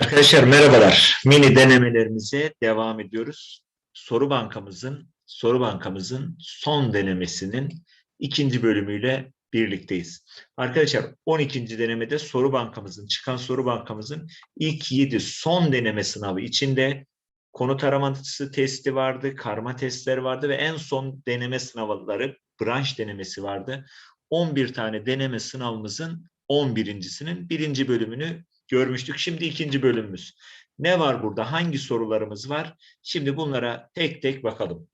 Arkadaşlar merhabalar. Mini denemelerimize devam ediyoruz. Soru bankamızın soru bankamızın son denemesinin ikinci bölümüyle birlikteyiz. Arkadaşlar 12. denemede soru bankamızın çıkan soru bankamızın ilk 7 son deneme sınavı içinde konu taraması testi vardı, karma testleri vardı ve en son deneme sınavları branş denemesi vardı. 11 tane deneme sınavımızın 11.sinin birinci bölümünü görmüştük. Şimdi ikinci bölümümüz. Ne var burada? Hangi sorularımız var? Şimdi bunlara tek tek bakalım.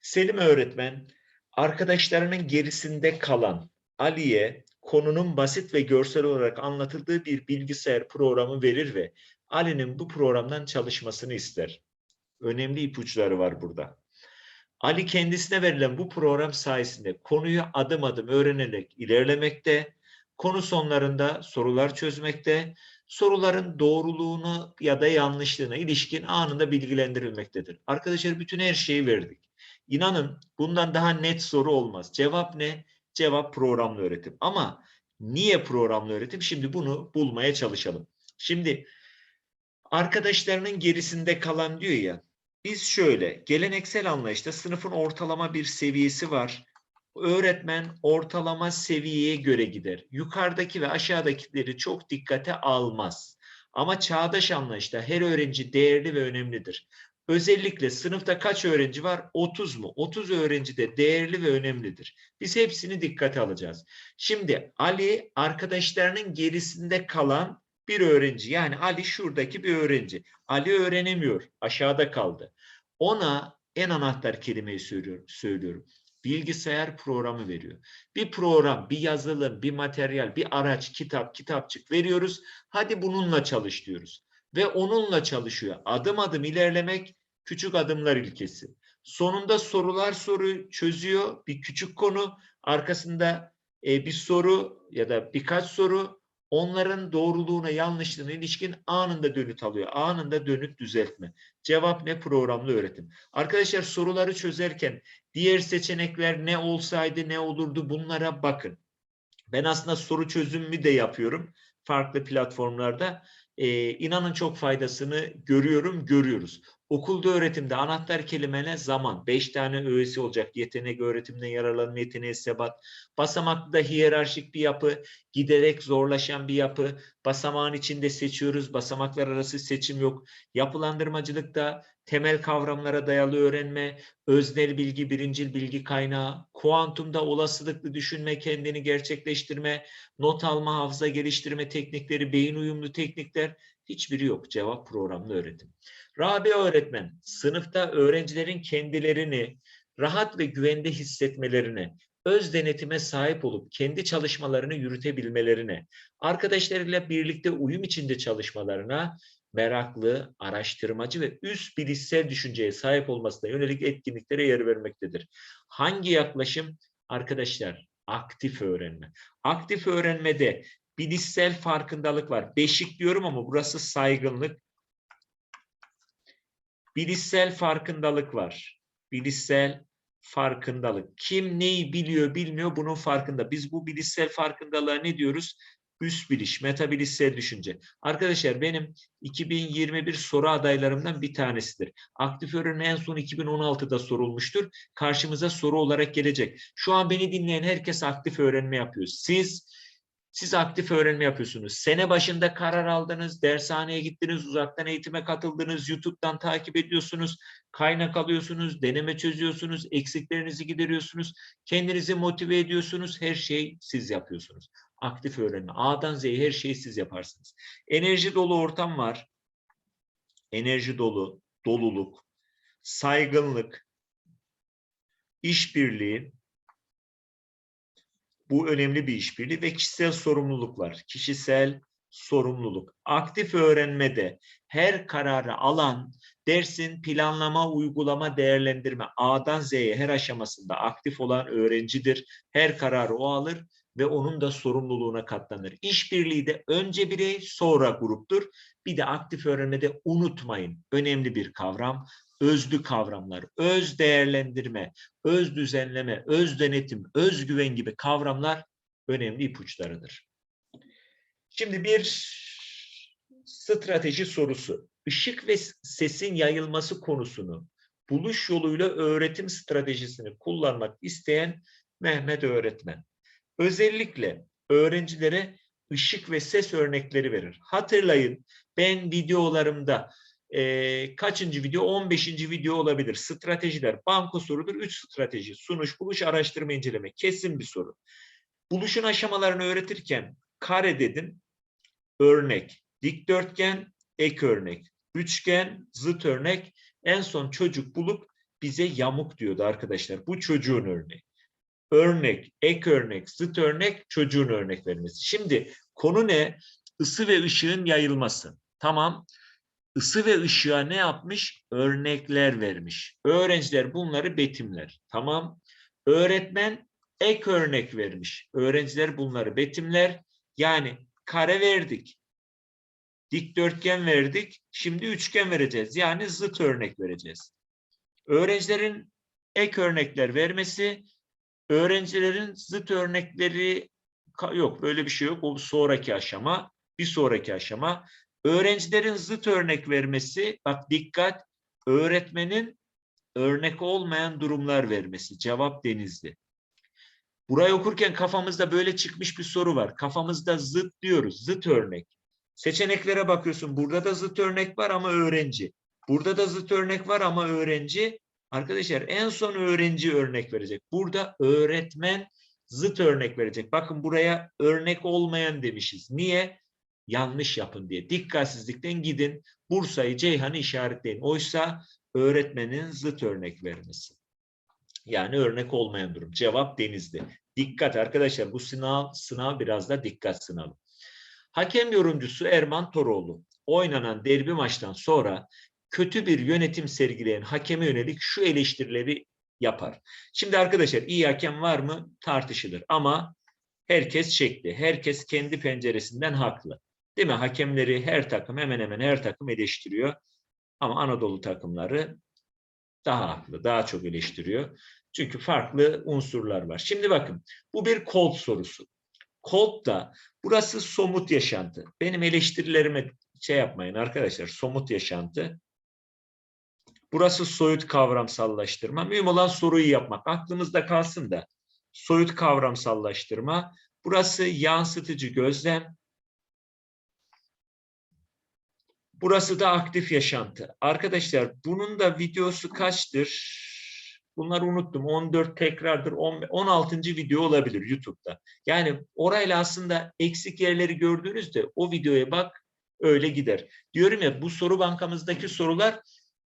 Selim öğretmen arkadaşlarının gerisinde kalan Ali'ye konunun basit ve görsel olarak anlatıldığı bir bilgisayar programı verir ve Ali'nin bu programdan çalışmasını ister. Önemli ipuçları var burada. Ali kendisine verilen bu program sayesinde konuyu adım adım öğrenerek ilerlemekte, konu sonlarında sorular çözmekte, soruların doğruluğunu ya da yanlışlığına ilişkin anında bilgilendirilmektedir. Arkadaşlar bütün her şeyi verdik. İnanın bundan daha net soru olmaz. Cevap ne? Cevap programlı öğretim. Ama niye programlı öğretim? Şimdi bunu bulmaya çalışalım. Şimdi arkadaşlarının gerisinde kalan diyor ya. Biz şöyle geleneksel anlayışta sınıfın ortalama bir seviyesi var öğretmen ortalama seviyeye göre gider. Yukarıdaki ve aşağıdakileri çok dikkate almaz. Ama çağdaş anlayışta her öğrenci değerli ve önemlidir. Özellikle sınıfta kaç öğrenci var? 30 mu? 30 öğrenci de değerli ve önemlidir. Biz hepsini dikkate alacağız. Şimdi Ali arkadaşlarının gerisinde kalan bir öğrenci. Yani Ali şuradaki bir öğrenci. Ali öğrenemiyor. Aşağıda kaldı. Ona en anahtar kelimeyi söylüyorum. söylüyorum bilgisayar programı veriyor. Bir program, bir yazılım, bir materyal, bir araç, kitap, kitapçık veriyoruz. Hadi bununla çalış diyoruz. Ve onunla çalışıyor. Adım adım ilerlemek küçük adımlar ilkesi. Sonunda sorular soru çözüyor. Bir küçük konu. Arkasında e, bir soru ya da birkaç soru onların doğruluğuna yanlışlığına ilişkin anında dönüt alıyor. Anında dönüt düzeltme. Cevap ne? Programlı öğretim. Arkadaşlar soruları çözerken diğer seçenekler ne olsaydı ne olurdu bunlara bakın. Ben aslında soru çözümü de yapıyorum farklı platformlarda. Ee, inanın çok faydasını görüyorum, görüyoruz. Okulda öğretimde anahtar kelime ne? Zaman. Beş tane öğesi olacak. Yetenek öğretimine yararlanma, yeteneği sebat. Basamaklı da hiyerarşik bir yapı. Giderek zorlaşan bir yapı. Basamağın içinde seçiyoruz. Basamaklar arası seçim yok. Yapılandırmacılıkta temel kavramlara dayalı öğrenme, öznel bilgi, birincil bilgi kaynağı, kuantumda olasılıklı düşünme, kendini gerçekleştirme, not alma, hafıza geliştirme teknikleri, beyin uyumlu teknikler hiçbiri yok. Cevap programlı öğretim. Rabia öğretmen, sınıfta öğrencilerin kendilerini rahat ve güvende hissetmelerine, öz denetime sahip olup kendi çalışmalarını yürütebilmelerine, arkadaşlarıyla birlikte uyum içinde çalışmalarına, meraklı, araştırmacı ve üst bilişsel düşünceye sahip olmasına yönelik etkinliklere yer vermektedir. Hangi yaklaşım? Arkadaşlar aktif öğrenme. Aktif öğrenmede bilişsel farkındalık var. Beşik diyorum ama burası saygınlık. Bilişsel farkındalık var. Bilişsel farkındalık. Kim neyi biliyor bilmiyor bunun farkında. Biz bu bilişsel farkındalığa ne diyoruz? Üst biliş, metabilişsel düşünce. Arkadaşlar benim 2021 soru adaylarımdan bir tanesidir. Aktif öğrenme en son 2016'da sorulmuştur. Karşımıza soru olarak gelecek. Şu an beni dinleyen herkes aktif öğrenme yapıyor. Siz siz aktif öğrenme yapıyorsunuz. Sene başında karar aldınız, dershaneye gittiniz, uzaktan eğitime katıldınız, YouTube'dan takip ediyorsunuz, kaynak alıyorsunuz, deneme çözüyorsunuz, eksiklerinizi gideriyorsunuz, kendinizi motive ediyorsunuz, her şeyi siz yapıyorsunuz. Aktif öğrenme. A'dan Z'ye her şeyi siz yaparsınız. Enerji dolu ortam var. Enerji dolu, doluluk, saygınlık, işbirliği, bu önemli bir işbirliği ve kişisel sorumluluklar. Kişisel sorumluluk. Aktif öğrenmede her kararı alan dersin planlama, uygulama, değerlendirme A'dan Z'ye her aşamasında aktif olan öğrencidir. Her kararı o alır ve onun da sorumluluğuna katlanır. İşbirliği de önce birey sonra gruptur. Bir de aktif öğrenmede unutmayın önemli bir kavram özlü kavramlar, öz değerlendirme, öz düzenleme, öz denetim, öz güven gibi kavramlar önemli ipuçlarıdır. Şimdi bir strateji sorusu. Işık ve sesin yayılması konusunu buluş yoluyla öğretim stratejisini kullanmak isteyen Mehmet öğretmen. Özellikle öğrencilere ışık ve ses örnekleri verir. Hatırlayın ben videolarımda e, kaçıncı video? 15. video olabilir. Stratejiler, banko sorudur. 3 strateji. Sunuş, buluş, araştırma, inceleme. Kesin bir soru. Buluşun aşamalarını öğretirken kare dedim, örnek, dikdörtgen, ek örnek, üçgen, zıt örnek, en son çocuk bulup bize yamuk diyordu arkadaşlar. Bu çocuğun örneği. Örnek, ek örnek, zıt örnek, çocuğun örnek vermesi. Şimdi konu ne? Isı ve ışığın yayılması. Tamam. Isı ve ışığa ne yapmış? Örnekler vermiş. Öğrenciler bunları betimler. Tamam. Öğretmen ek örnek vermiş. Öğrenciler bunları betimler. Yani kare verdik. Dikdörtgen verdik. Şimdi üçgen vereceğiz. Yani zıt örnek vereceğiz. Öğrencilerin ek örnekler vermesi, öğrencilerin zıt örnekleri yok. Böyle bir şey yok. O sonraki aşama. Bir sonraki aşama. Öğrencilerin zıt örnek vermesi, bak dikkat, öğretmenin örnek olmayan durumlar vermesi. Cevap denizli. Burayı okurken kafamızda böyle çıkmış bir soru var. Kafamızda zıt diyoruz. Zıt örnek. Seçeneklere bakıyorsun. Burada da zıt örnek var ama öğrenci. Burada da zıt örnek var ama öğrenci. Arkadaşlar en son öğrenci örnek verecek. Burada öğretmen zıt örnek verecek. Bakın buraya örnek olmayan demişiz. Niye? Yanlış yapın diye. Dikkatsizlikten gidin. Bursa'yı, Ceyhan'ı işaretleyin. Oysa öğretmenin zıt örnek vermesi. Yani örnek olmayan durum. Cevap denizde. Dikkat arkadaşlar bu sınav sınav biraz da dikkat sınavı. Hakem yorumcusu Erman Toroğlu oynanan derbi maçtan sonra kötü bir yönetim sergileyen hakeme yönelik şu eleştirileri yapar. Şimdi arkadaşlar iyi hakem var mı tartışılır ama herkes çekti. Herkes kendi penceresinden haklı. Değil mi? Hakemleri her takım hemen hemen her takım eleştiriyor. Ama Anadolu takımları daha haklı, daha çok eleştiriyor. Çünkü farklı unsurlar var. Şimdi bakın bu bir kod sorusu. Kod da burası somut yaşantı. Benim eleştirilerime şey yapmayın arkadaşlar somut yaşantı. Burası soyut kavramsallaştırma. Mühim olan soruyu yapmak. Aklımızda kalsın da soyut kavramsallaştırma. Burası yansıtıcı gözlem. Burası da aktif yaşantı. Arkadaşlar bunun da videosu kaçtır? Bunları unuttum. 14 tekrardır. 16. video olabilir YouTube'da. Yani orayla aslında eksik yerleri gördüğünüzde o videoya bak öyle gider. Diyorum ya bu soru bankamızdaki sorular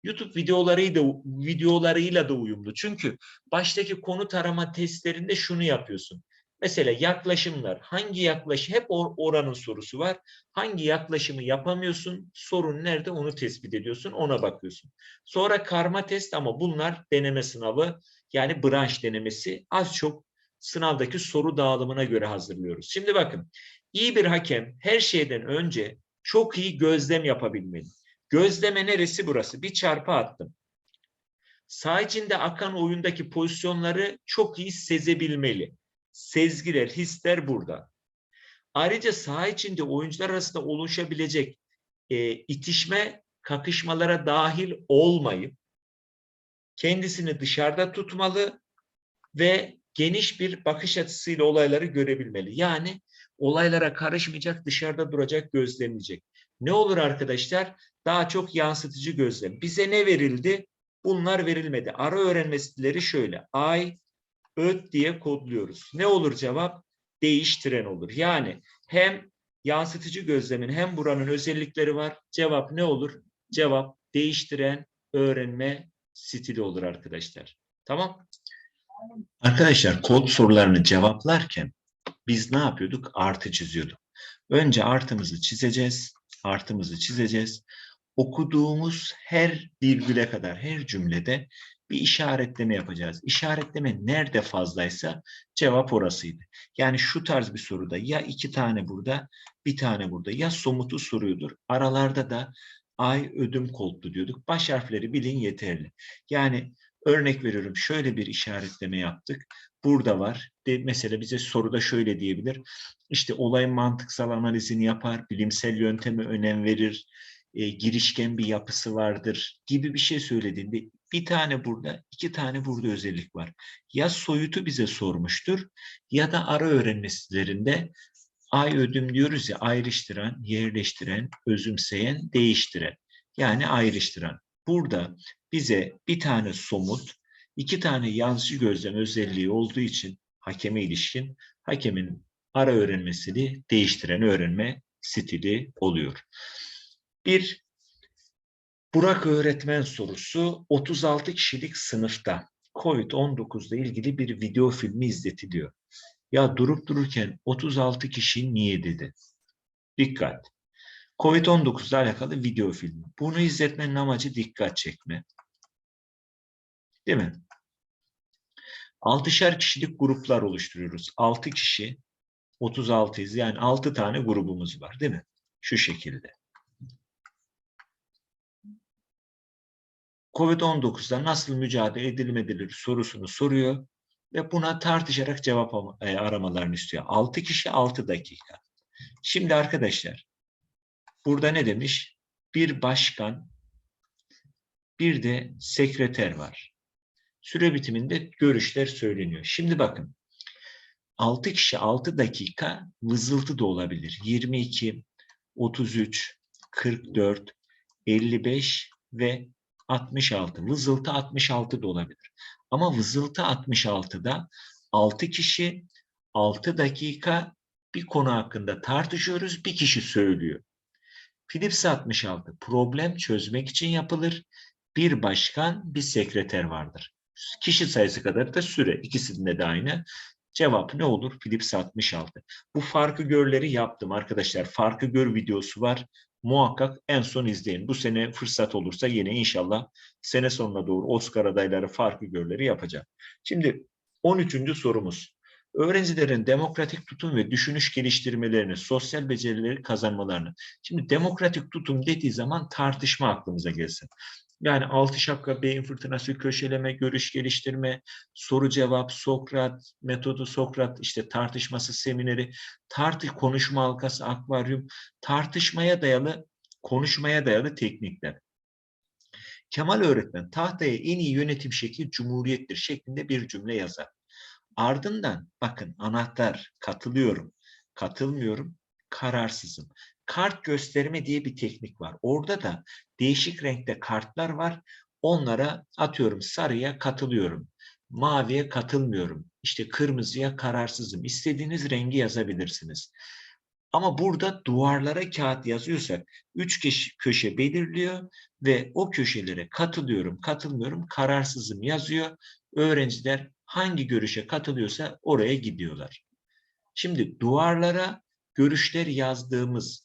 YouTube videolarıyla, videolarıyla da uyumlu. Çünkü baştaki konu tarama testlerinde şunu yapıyorsun. Mesela yaklaşımlar. Hangi yaklaşım? Hep or oranın sorusu var. Hangi yaklaşımı yapamıyorsun? Sorun nerede? Onu tespit ediyorsun. Ona bakıyorsun. Sonra karma test ama bunlar deneme sınavı. Yani branş denemesi. Az çok sınavdaki soru dağılımına göre hazırlıyoruz. Şimdi bakın. iyi bir hakem her şeyden önce çok iyi gözlem yapabilmeli. Gözleme neresi burası? Bir çarpı attım. Sağ akan oyundaki pozisyonları çok iyi sezebilmeli sezgiler, hisler burada. Ayrıca saha içinde oyuncular arasında oluşabilecek e, itişme, kakışmalara dahil olmayıp kendisini dışarıda tutmalı ve geniş bir bakış açısıyla olayları görebilmeli. Yani olaylara karışmayacak, dışarıda duracak, gözlemleyecek. Ne olur arkadaşlar? Daha çok yansıtıcı gözlem. Bize ne verildi? Bunlar verilmedi. Ara öğrenme stilleri şöyle. I, öt diye kodluyoruz. Ne olur cevap? Değiştiren olur. Yani hem yansıtıcı gözlemin hem buranın özellikleri var. Cevap ne olur? Cevap değiştiren öğrenme stili olur arkadaşlar. Tamam? Arkadaşlar kod sorularını cevaplarken biz ne yapıyorduk? Artı çiziyorduk. Önce artımızı çizeceğiz. Artımızı çizeceğiz. Okuduğumuz her virgüle kadar her cümlede bir işaretleme yapacağız. İşaretleme nerede fazlaysa cevap orasıydı. Yani şu tarz bir soruda ya iki tane burada, bir tane burada ya somutu soruyordur. Aralarda da ay ödüm koltu diyorduk. Baş harfleri bilin yeterli. Yani örnek veriyorum şöyle bir işaretleme yaptık. Burada var. de mesela bize soruda şöyle diyebilir. İşte olayın mantıksal analizini yapar, bilimsel yönteme önem verir, e, girişken bir yapısı vardır gibi bir şey söylediğinde bir tane burada, iki tane burada özellik var. Ya soyutu bize sormuştur ya da ara öğrenmesilerinde ay ödüm diyoruz ya ayrıştıran, yerleştiren, özümseyen, değiştiren. Yani ayrıştıran. Burada bize bir tane somut, iki tane yazıcı gözlem özelliği olduğu için hakeme ilişkin hakemin ara öğrenmesini değiştiren öğrenme stili oluyor. Bir Burak öğretmen sorusu 36 kişilik sınıfta COVID-19 ile ilgili bir video filmi izletiliyor. Ya durup dururken 36 kişi niye dedi? Dikkat. COVID-19 ile alakalı video filmi. Bunu izletmenin amacı dikkat çekme. Değil mi? Altışar kişilik gruplar oluşturuyoruz. 6 kişi 36'yız. Yani 6 tane grubumuz var değil mi? Şu şekilde. Covid-19'da nasıl mücadele edilmelidir sorusunu soruyor ve buna tartışarak cevap e, aramalarını istiyor. 6 kişi 6 dakika. Şimdi arkadaşlar burada ne demiş? Bir başkan, bir de sekreter var. Süre bitiminde görüşler söyleniyor. Şimdi bakın 6 kişi 6 dakika vızıltı da olabilir. 22, 33, 44, 55 ve 66. Vızıltı 66 da olabilir. Ama vızıltı 66'da 6 kişi 6 dakika bir konu hakkında tartışıyoruz. Bir kişi söylüyor. Philips 66 problem çözmek için yapılır. Bir başkan, bir sekreter vardır. Kişi sayısı kadar da süre. İkisinde de aynı. Cevap ne olur? Philips 66. Bu farkı görleri yaptım arkadaşlar. Farkı gör videosu var muhakkak en son izleyin. Bu sene fırsat olursa yine inşallah sene sonuna doğru Oscar adayları farklı görleri yapacağım. Şimdi 13. sorumuz. Öğrencilerin demokratik tutum ve düşünüş geliştirmelerini, sosyal becerileri kazanmalarını. Şimdi demokratik tutum dediği zaman tartışma aklımıza gelsin. Yani altı şapka, beyin fırtınası, köşeleme, görüş geliştirme, soru cevap, Sokrat, metodu Sokrat, işte tartışması semineri, tartı konuşma halkası, akvaryum, tartışmaya dayalı, konuşmaya dayalı teknikler. Kemal öğretmen tahtaya en iyi yönetim şekli cumhuriyettir şeklinde bir cümle yazar. Ardından bakın anahtar katılıyorum, katılmıyorum, kararsızım kart gösterme diye bir teknik var. Orada da değişik renkte kartlar var. Onlara atıyorum sarıya katılıyorum. Maviye katılmıyorum. İşte kırmızıya kararsızım. İstediğiniz rengi yazabilirsiniz. Ama burada duvarlara kağıt yazıyorsak üç köşe, belirliyor ve o köşelere katılıyorum, katılmıyorum, kararsızım yazıyor. Öğrenciler hangi görüşe katılıyorsa oraya gidiyorlar. Şimdi duvarlara görüşler yazdığımız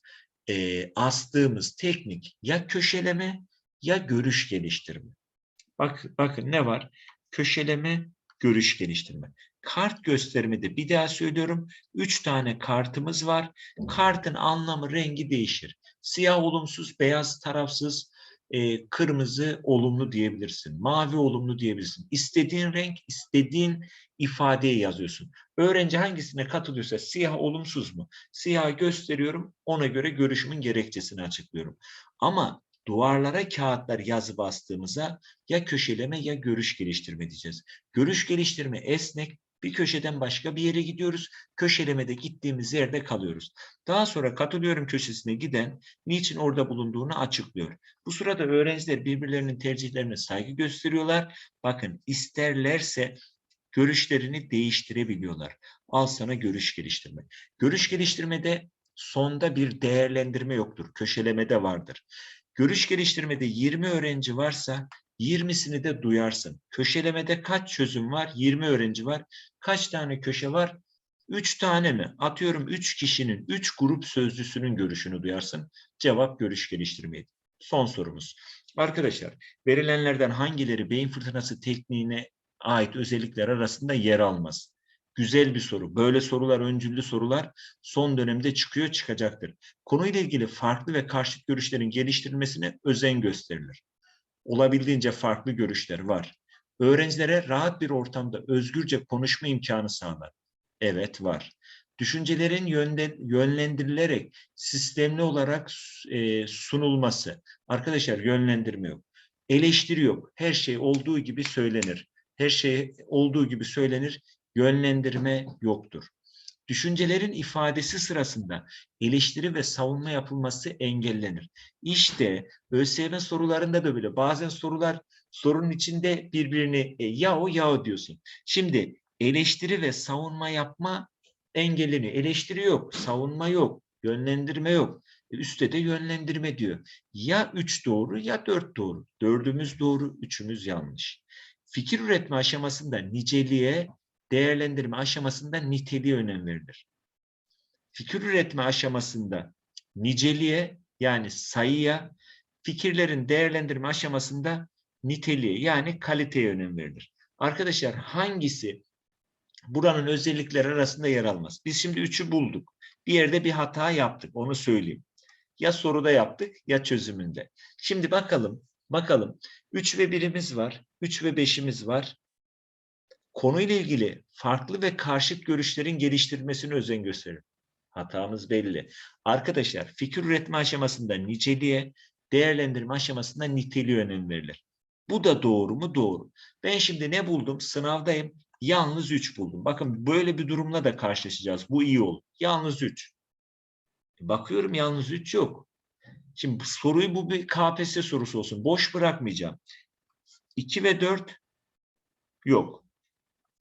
e, astığımız teknik ya köşeleme ya görüş geliştirme. Bak, bakın ne var? Köşeleme, görüş geliştirme. Kart göstermede bir daha söylüyorum. Üç tane kartımız var. Kartın anlamı, rengi değişir. Siyah olumsuz, beyaz tarafsız, e, kırmızı olumlu diyebilirsin. Mavi olumlu diyebilirsin. İstediğin renk, istediğin ifadeyi yazıyorsun. Öğrenci hangisine katılıyorsa siyah olumsuz mu? Siyah gösteriyorum. Ona göre görüşümün gerekçesini açıklıyorum. Ama duvarlara kağıtlar yazı bastığımıza ya köşeleme ya görüş geliştirme diyeceğiz. Görüş geliştirme esnek, bir köşeden başka bir yere gidiyoruz. Köşelemede gittiğimiz yerde kalıyoruz. Daha sonra katılıyorum köşesine giden niçin orada bulunduğunu açıklıyor. Bu sırada öğrenciler birbirlerinin tercihlerine saygı gösteriyorlar. Bakın isterlerse görüşlerini değiştirebiliyorlar. Al sana görüş geliştirme. Görüş geliştirmede sonda bir değerlendirme yoktur. Köşelemede vardır. Görüş geliştirmede 20 öğrenci varsa 20'sini de duyarsın. Köşelemede kaç çözüm var? 20 öğrenci var. Kaç tane köşe var? 3 tane mi? Atıyorum 3 kişinin, 3 grup sözcüsünün görüşünü duyarsın. Cevap görüş geliştirmeyi. Son sorumuz. Arkadaşlar verilenlerden hangileri beyin fırtınası tekniğine ait özellikler arasında yer almaz? Güzel bir soru. Böyle sorular, öncüllü sorular son dönemde çıkıyor, çıkacaktır. Konuyla ilgili farklı ve karşıt görüşlerin geliştirilmesine özen gösterilir olabildiğince farklı görüşler var. Öğrencilere rahat bir ortamda özgürce konuşma imkanı sağlar. Evet var. Düşüncelerin yönde, yönlendirilerek sistemli olarak e, sunulması. Arkadaşlar yönlendirme yok. Eleştiri yok. Her şey olduğu gibi söylenir. Her şey olduğu gibi söylenir. Yönlendirme yoktur. Düşüncelerin ifadesi sırasında eleştiri ve savunma yapılması engellenir. İşte ÖSYM sorularında da böyle. Bazen sorular sorunun içinde birbirini e, ya o ya o diyorsun. Şimdi eleştiri ve savunma yapma engelleniyor. Eleştiri yok, savunma yok, yönlendirme yok. E, Üstte de yönlendirme diyor. Ya üç doğru ya dört doğru. Dördümüz doğru, üçümüz yanlış. Fikir üretme aşamasında niceliğe, değerlendirme aşamasında niteliğe önem verilir. Fikir üretme aşamasında niceliğe yani sayıya, fikirlerin değerlendirme aşamasında niteliğe yani kaliteye önem verilir. Arkadaşlar hangisi buranın özellikleri arasında yer almaz? Biz şimdi üçü bulduk. Bir yerde bir hata yaptık onu söyleyeyim. Ya soruda yaptık ya çözümünde. Şimdi bakalım, bakalım. 3 ve 1'imiz var, 3 ve 5'imiz var. Konuyla ilgili farklı ve karşıt görüşlerin geliştirilmesine özen gösterir. Hatamız belli. Arkadaşlar fikir üretme aşamasında niceliğe, değerlendirme aşamasında niteliğe önem verilir. Bu da doğru mu? Doğru. Ben şimdi ne buldum? Sınavdayım. Yalnız 3 buldum. Bakın böyle bir durumla da karşılaşacağız. Bu iyi oldu. Yalnız 3. Bakıyorum yalnız 3 yok. Şimdi soruyu bu bir KPSS sorusu olsun. Boş bırakmayacağım. 2 ve 4 yok.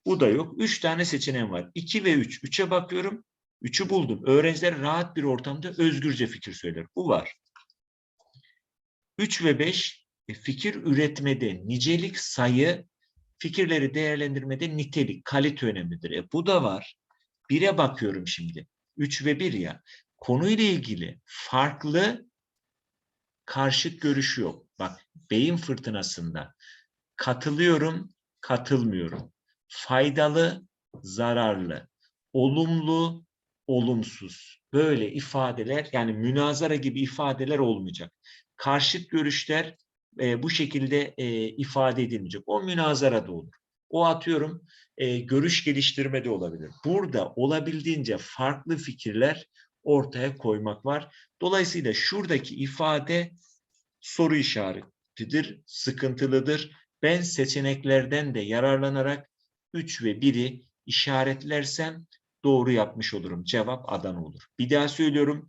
Bu da yok. 3 tane seçeneğim var. 2 ve 3. 3'e bakıyorum. 3'ü buldum. Öğrenciler rahat bir ortamda özgürce fikir söyler. Bu var. 3 ve 5 e, fikir üretmede nicelik sayı, fikirleri değerlendirmede nitelik, kalite önemlidir. E, bu da var. 1'e bakıyorum şimdi. 3 ve 1 ya. Konuyla ilgili farklı karşıt görüşü yok. Bak beyin fırtınasında katılıyorum, katılmıyorum. Faydalı, zararlı, olumlu, olumsuz. Böyle ifadeler yani münazara gibi ifadeler olmayacak. Karşıt görüşler e, bu şekilde e, ifade edilmeyecek. O münazara da olur. O atıyorum e, görüş geliştirme de olabilir. Burada olabildiğince farklı fikirler ortaya koymak var. Dolayısıyla şuradaki ifade soru işaretidir, sıkıntılıdır. Ben seçeneklerden de yararlanarak 3 ve 1'i işaretlersem doğru yapmış olurum. Cevap Adana olur. Bir daha söylüyorum.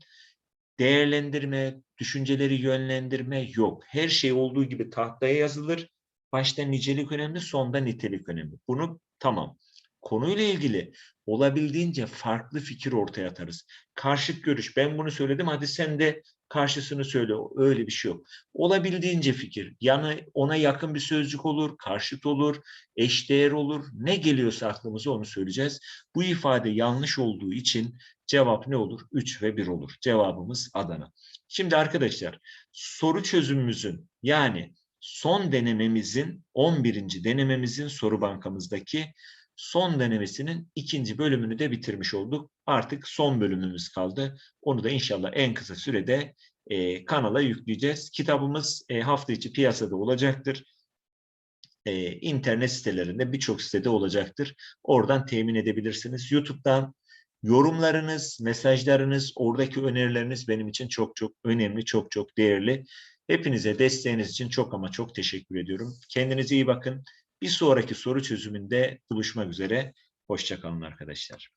Değerlendirme, düşünceleri yönlendirme yok. Her şey olduğu gibi tahtaya yazılır. Başta nicelik önemli, sonda nitelik önemli. Bunu tamam. Konuyla ilgili olabildiğince farklı fikir ortaya atarız. Karşıt görüş. Ben bunu söyledim. Hadi sen de karşısını söyle. Öyle bir şey yok. Olabildiğince fikir. Yani ona yakın bir sözcük olur, karşıt olur, eşdeğer olur. Ne geliyorsa aklımıza onu söyleyeceğiz. Bu ifade yanlış olduğu için cevap ne olur? 3 ve 1 olur. Cevabımız Adana. Şimdi arkadaşlar soru çözümümüzün yani son denememizin 11. denememizin soru bankamızdaki son denemesinin ikinci bölümünü de bitirmiş olduk. Artık son bölümümüz kaldı. Onu da inşallah en kısa sürede e, kanala yükleyeceğiz. Kitabımız e, hafta içi piyasada olacaktır. E, internet sitelerinde birçok sitede olacaktır. Oradan temin edebilirsiniz. YouTube'dan yorumlarınız, mesajlarınız, oradaki önerileriniz benim için çok çok önemli, çok çok değerli. Hepinize desteğiniz için çok ama çok teşekkür ediyorum. Kendinize iyi bakın. Bir sonraki soru çözümünde buluşmak üzere. Hoşçakalın arkadaşlar.